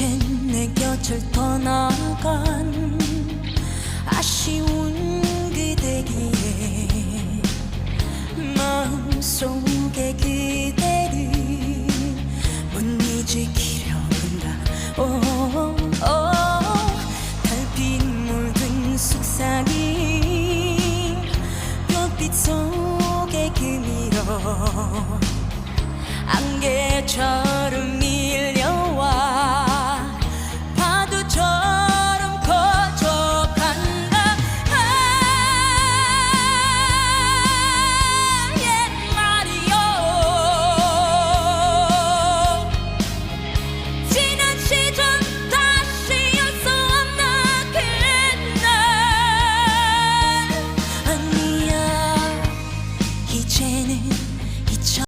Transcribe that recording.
내 곁을 떠나간 아쉬운 그대기에 마음속에 그대를 못 잊기려 한다 오, 오, 달빛 묽은 속삭임 별빛 속에 그미러 안개처럼 이제는 잊혀